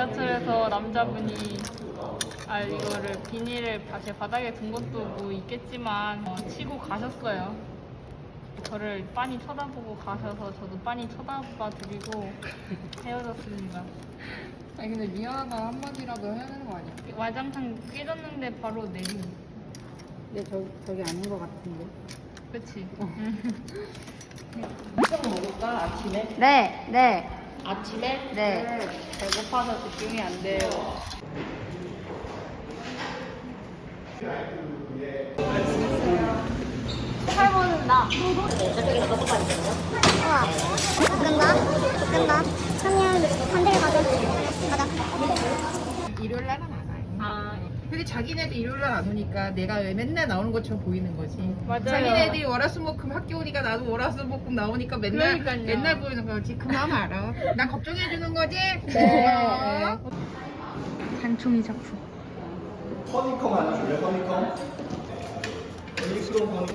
지하철에서 남자분이 아 이거를 비닐을 바- 제 바닥에 둔 것도 뭐 있겠지만 어, 치고 가셨어요. 저를 빤히 쳐다보고 가셔서 저도 빤히 쳐다봐 드리고 헤어졌습니다. 아니 근데 미안하다 한마디라도 해야 되는 거 아니야? 와장창 깨졌는데 바로 내림. 근데 저, 저기 아닌 거 같은데 그치? 좀 먹을까 아침에? 네! 네! 아침에? 네! 배고파서 집중이 안 돼요. 저쪽에서 떡볶이 있거든요. 우와. 볶음밥? 볶음밥? 그러면 반대로 가자. 가자. 일요일 날은 안 와요 아 근데 자기네도 일요일 날 안 오니까 내가 왜 맨날 나오는 것처럼 보이는 거지 맞아요. 자기네들이 월화수목금 학교 오니까 나도 월화수목금 나오니까 맨날 그러니까요. 맨날 보이는 거지 그 마음 알아 난 걱정해 주는 거지? 네. 한총이 작품. 허니컴 안 줄래? 허니컴? 믹스로 허니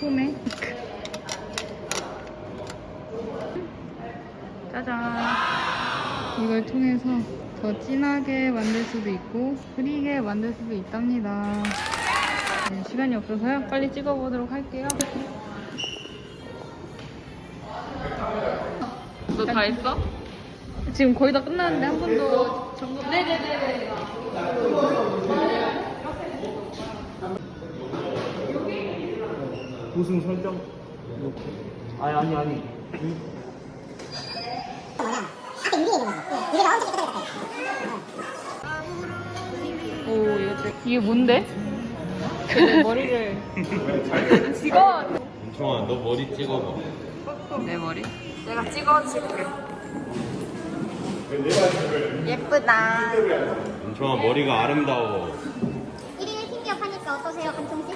홈에 짜잔 이걸 통해서 더 진하게 만들 수도 있고 흐리게 만들 수도 있답니다. 네, 시간이 없어서요. 빨리 찍어보도록 할게요. 너 다 했어? 지금 거의 다 끝났는데 한 번도 점검 네네네네 우승 설정? 아니 아니 아니. 이오 이거 되게- 이게 뭔데? 내 머리를 직원 은총아 너 머리 찍어봐 내 머리 내가 찍어줄게 예쁘다. 은총아 머리가 아름다워 1일 팀기업 하니까 어떠세요, 한총 씨?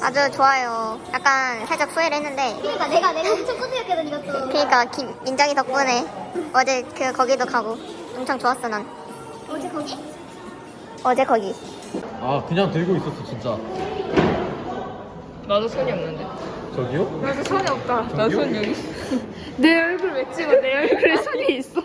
아주 좋아요. 약간 살짝 후회를 했는데. 그러니까 내가 내가 엄청 뿌듯했거든 이것도. 그러니까 김, 민정이 덕분에 어제 그 거기도 가고 엄청 좋았어 난. 어제 거기? 어제 거기. 아 그냥 들고 있었어 진짜 나도 손이 없는데 저기요? 나도 손이 없다 나 손 여기 내 얼굴 왜 찍어 내 얼굴에 손이 있어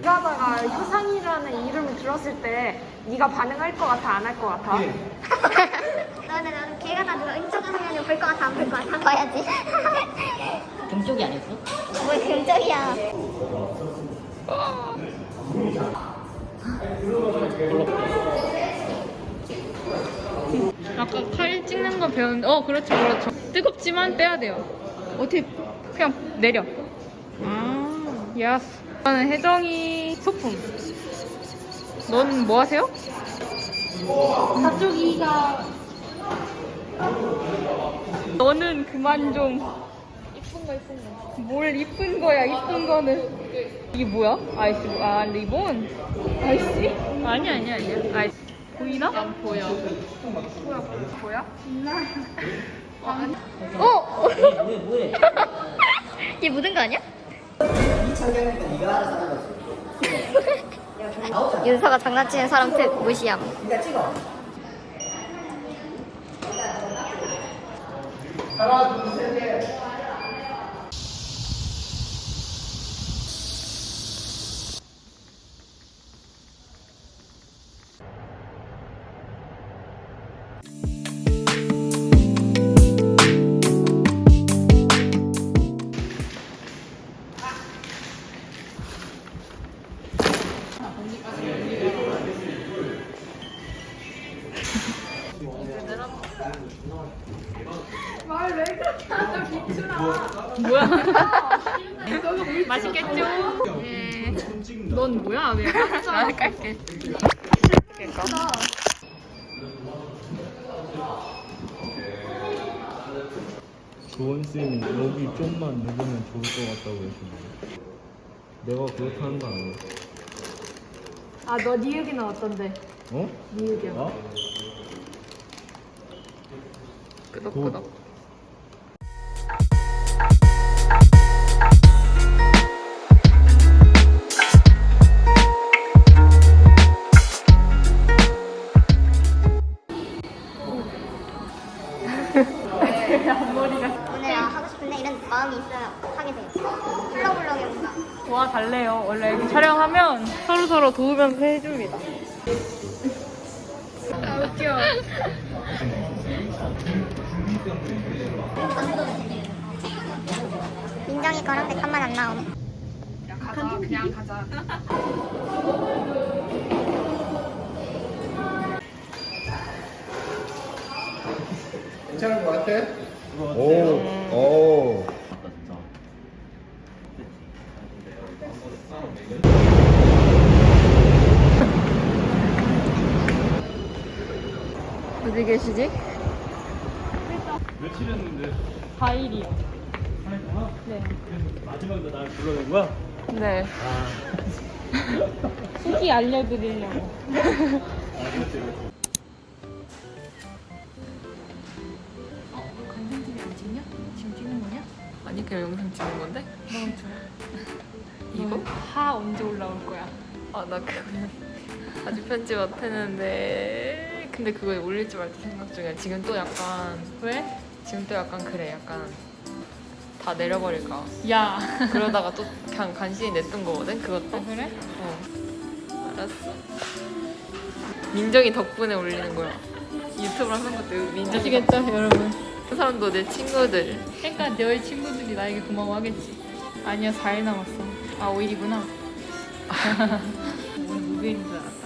일하다가 효상이라는 이름을 들었을 때 네가 반응할 것 같아 안 할 것 같아? 나는 나는 걔가 나 누가 은초가 하면 볼것 같아 안 볼 것 같아 봐야지. 금쪽이 아니었어? 뭘 금쪽이야. 아까 칼 찍는 거 배웠는데 어 그렇죠 그렇죠. 뜨겁지만 빼야 돼요. 어떻게 그냥 내려. 아 야스. 저는 혜정이 소품. 넌 뭐 하세요? 저쪽이가 너는 그만 좀. 이쁜 거 이쁜 거뭘 이쁜 거야 이쁜 거는. 이게 뭐야? 아이스 아 리본? 아이스? 아니 아니 아니야. 아이스 보이나? 안 보여 뭐야 보여? 어? 뭐해 뭐해 얘 묻은 거 아니야? 윤서가 장난치는 사람 특 무시함. 뭐야? 맛있겠죠? 예. 넌 뭐야? 왜? 나 깔게. 조원 쌤이 여기 좀만 누르면 좋을 것 같다고 했는데 내가 그렇다는 거 아니야 아 너 니은이는 어떤데? 어? 니은이야 나? 끄덕끄덕. 마음이 있어야 하게 되겠죠. 훌렁훌렁해본다. 도와달래요. 원래 이렇게 촬영하면 서로 서로 도우면서 해줍니다. 아 웃겨. 민정이 거랑 내 것만 안 나옴. 그냥 가자. 그냥 가자. 어디 계시지? 며칠 했는데 4일이요. 네. 마지막에 날 불러낸 거야? 네. 후기 알려드리려고. 아, 그렇지, 그렇지. 아니 그냥 영상 찍는 건데? 너무 좋아. 이거? 하 언제 올라올 거야? 아 나 그거 아직 편집 못했는데 근데 그거 올릴지 말지 생각 중이야 지금 또 약간 왜? 지금 또 약간 그래 약간 다 내려버릴까 야. 그러다가 또 그냥 간신히 냈던 거거든 아 그것도 그래? 어 알았어 민정이 덕분에 올리는 거야 유튜브를 하는 것도 민정이 아시겠죠, 여러분? 그 사람도 내 친구들 그러니까 너희 친구들이 나에게 고마워하겠지. 아니야, 4일 남았어. 아, 5일이구나. 오늘 목요일인 줄 알았다.